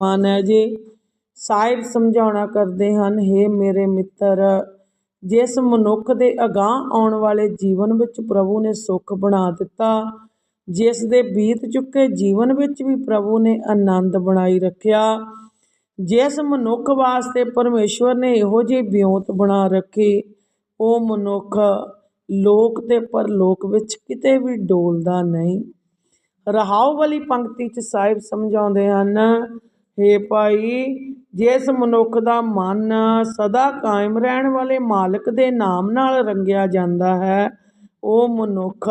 ਮਾਨ ਹੈ ਜੀ। ਸਾਹਿਬ ਸਮਝਾਉਣਾ ਕਰਦੇ ਹਨ हे ਮੇਰੇ ਮਿੱਤਰ, ਜਿਸ ਮਨੁੱਖ ਦੇ ਅਗਾਂਹ ਆਉਣ ਵਾਲੇ ਜੀਵਨ ਵਿੱਚ ਪ੍ਰਭੂ ਨੇ ਸੁੱਖ ਬਣਾ ਦਿੱਤਾ, ਜਿਸ ਦੇ ਬੀਤ ਚੁੱਕੇ ਜੀਵਨ ਵਿੱਚ ਵੀ ਪ੍ਰਭੂ ਨੇ ਆਨੰਦ ਬਣਾਈ ਰੱਖਿਆ, ਜਿਸ ਮਨੁੱਖ ਵਾਸਤੇ ਪਰਮੇਸ਼ਵਰ ਨੇ ਇਹੋ ਜਿਹੀ ਬਿਉਂਤ ਬਣਾ ਰੱਖੀ, ਉਹ ਮਨੁੱਖ ਲੋਕ ਤੇ ਪਰਲੋਕ ਵਿੱਚ ਕਿਤੇ ਵੀ ਡੋਲਦਾ ਨਹੀਂ। ਰਹਾਉ ਵਾਲੀ ਪੰਕਤੀ 'ਚ ਸਾਹਿਬ ਸਮਝਾਉਂਦੇ ਹਨ ਹੇ ਭਾਈ, ਜਿਸ ਮਨੁੱਖ ਦਾ ਮਨ ਸਦਾ ਕਾਇਮ ਰਹਿਣ ਵਾਲੇ ਮਾਲਕ ਦੇ ਨਾਮ ਨਾਲ ਰੰਗਿਆ ਜਾਂਦਾ ਹੈ, ਉਹ ਮਨੁੱਖ,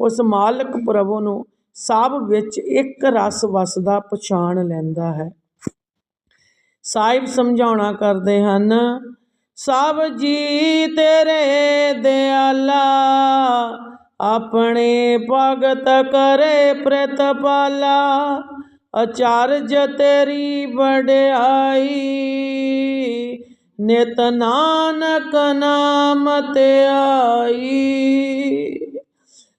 ਉਸ ਮਾਲਕ ਪ੍ਰਭੂ ਨੂੰ ਸਭ ਵਿੱਚ ਇੱਕ ਰਸ ਵਸਦਾ ਪਛਾਣ ਲੈਂਦਾ ਹੈ। ਸਾਹਿਬ ਸਮਝਾਉਣਾ ਕਰਦੇ ਹਨ, ਸਭ ਜੀ ਤੇਰੇ ਦਿਆਲਾ, ਆਪਣੇ ਭਗਤ ਕਰੇ ਪ੍ਰਤਪਾਲਾ ਅਚਾਰਜ ਤੇਰੀ ਵਡਿਆਈ। ਨਿਤ ਨਾਨਕ ਨਾਮ ਤੇ ਆਈ।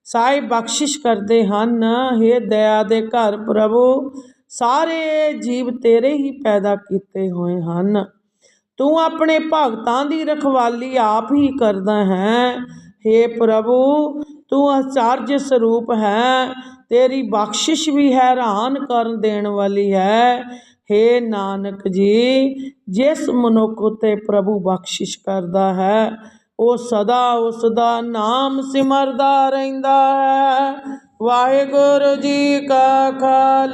ਸਾਹਿਬ, ਬਖਸ਼ਿਸ਼ ਕਰਦੇ ਹਨ हे ਦਇਆ ਦੇ ਘਰ ਪ੍ਰਭੂ, ਸਾਰੇ ਜੀਵ ਤੇਰੇ ਹੀ ਪੈਦਾ ਕੀਤੇ ਹੋਏ ਹਨ। ਤੂੰ ਆਪਣੇ ਭਗਤਾਂ ਦੀ ਰਖਵਾਲੀ ਆਪ ਹੀ ਕਰਦਾ ਹੈ। हे ਪ੍ਰਭੂ, ਤੂੰ ਅਚਾਰਜ ਸਰੂਪ ਹੈ। ਤੇਰੀ ਬਖਸ਼ਿਸ਼ ਵੀ ਹੈਰਾਨ ਕਰਨ ਦੇਣ ਵਾਲੀ ਹੈ। हे ਨਾਨਕ ਜੀ, ਜਿਸ ਮਨੁੱਖ ਉਤੇ ਪ੍ਰਭੂ ਬਖਸ਼ਿਸ਼ ਕਰਦਾ ਹੈ, ਉਹ ਸਦਾ ਉਸ ਦਾ ਨਾਮ ਸਿਮਰਦਾ ਰਹਿੰਦਾ ਹੈ। ਵਾਹਿਗੁਰੂ ਜੀ ਕਾ ਖਾਲਸਾ।